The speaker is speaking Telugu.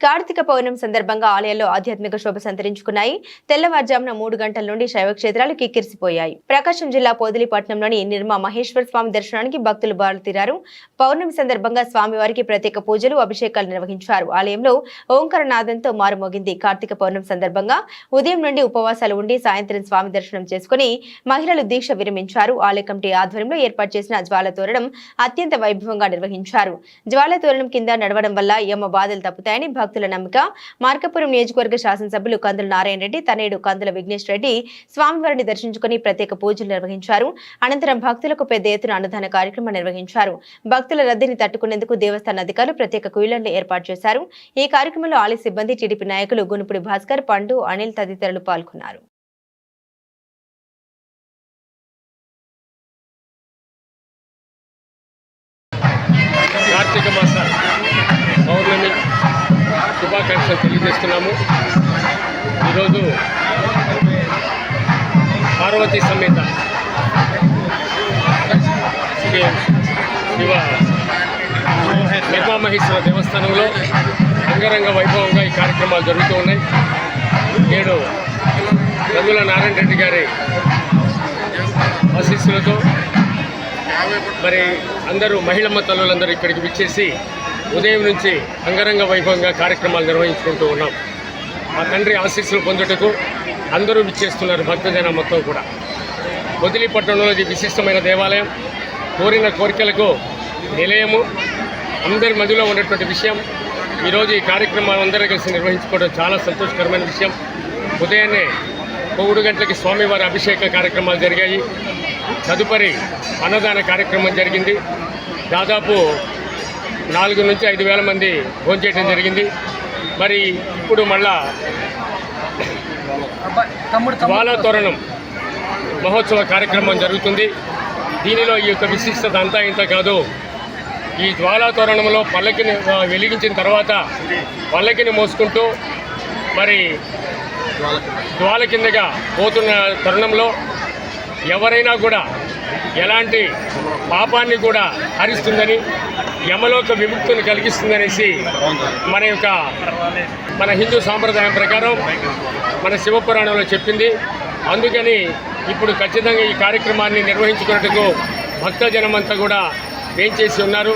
కార్తీక పౌర్ణమి సందర్భంగా ఆలయాల్లో ఆధ్యాత్మిక శోభ సంతరించుకున్నాయి. తెల్లవారుజామున మూడు గంటల నుండి శైవ క్షేత్రాలు కిక్కిరిసిపోయాయి. ప్రకాశం జిల్లా పోదిలిపట్నంలోని నిర్మా మహేశ్వర స్వామి దర్శనానికి భక్తులు బారుతీరారు పౌర్ణమి సందర్భంగా స్వామివారికి ప్రత్యేక పూజలు అభిషేకాలు నిర్వహించారు. ఆలయంలో ఓంకారనాదంతో మారుమోగింది. కార్తీక పౌర్ణమి సందర్భంగా ఉదయం నుండి ఉపవాసాలు ఉండి సాయంత్రం స్వామి దర్శనం చేసుకుని మహిళలు దీక్ష విరమించారు. ఆలయ కమిటీ ఆధ్వర్యంలో ఏర్పాటు చేసిన జ్వాల తోరణం అత్యంత వైభవంగా నిర్వహించారు. జ్వాల తోరణం కింద నడవడం వల్ల యమ బాధలు తప్పుతాయని భక్తుల నమ్మిక. మార్కపురం నియోజకవర్గ శాసనసభ్యులు కందుల నారాయణ రెడ్డి తనేడు కందుల విఘ్నేష్ రెడ్డి స్వామివారిని దర్శించుకుని ప్రత్యేక పూజలు నిర్వహించారు. అనంతరం భక్తులకు పెద్ద ఎత్తున అన్నదాన కార్యక్రమం నిర్వహించారు. భక్తుల రద్దీని తట్టుకునేందుకు దేవస్థాన అధికారులు ప్రత్యేక కుయిలను ఏర్పాటు చేశారు. ఈ కార్యక్రమంలో ఆలయ సిబ్బంది టీడీపీ నాయకులు గునుపుడి భాస్కర్ పండు అనిల్ తదితరులు పాల్గొన్నారు. కార్తీక మాస శుభాకాంక్షలు తెలియజేస్తున్నాము. ఈరోజు పార్వతీ సమేత శివ నిర్మామహేశ్వర దేవస్థానంలో అంగరంగ వైభవంగా ఈ కార్యక్రమాలు జరుగుతూ ఉన్నాయి. నేడు రంగుల నారాయణ రెడ్డి గారి ఆశీస్సులతో మరి అందరూ మహిళమ్మ తల్లులందరూ ఇక్కడికి విచ్చేసి ఉదయం నుంచి అంగరంగ వైభవంగా కార్యక్రమాలు నిర్వహించుకుంటూ ఉన్నాం. మా తండ్రి ఆశీస్సులు పొందుటకు అందరూ విచ్చేస్తున్నారు భక్తజనం మొత్తం కూడా. వదిలిపట్టణంలో ఇది విశిష్టమైన దేవాలయం. కోరిన కోరికలకు నిలయము. అందరి మధ్యలో ఉన్నటువంటి విషయం. ఈరోజు ఈ కార్యక్రమాలు అందరూ కలిసి నిర్వహించుకోవడం చాలా సంతోషకరమైన విషయం. ఉదయాన్నే మూడు గంటలకి స్వామివారి అభిషేక కార్యక్రమాలు జరిగాయి. తదుపరి అన్నదాన కార్యక్రమం జరిగింది. దాదాపు నాలుగు నుంచి ఐదు వేల మంది భోంచేయడం జరిగింది. మరి ఇప్పుడు మళ్ళా జ్వాలా తోరణం మహోత్సవ కార్యక్రమం జరుగుతుంది. దీనిలో ఈ యొక్క విశిష్టత అంతా ఇంత కాదు. ఈ జ్వాలా తోరణంలో పల్లకిని వెలిగించిన తర్వాత పల్లకిని మోసుకుంటూ మరి జ్వాల కిందగా పోతున్న తరుణంలో ఎవరైనా కూడా ఎలాంటి పాపాన్ని కూడా హరిస్తుందని యమలోక విముక్తిని కలిగిస్తుందనేసి మన యొక్క మన హిందూ సాంప్రదాయం ప్రకారం మన శివపురాణంలో చెప్పింది. అందుకని ఇప్పుడు ఖచ్చితంగా ఈ కార్యక్రమాన్ని నిర్వహించుకున్నట్టుకు భక్తజనమంతా కూడా వేంచేసి ఉన్నారు.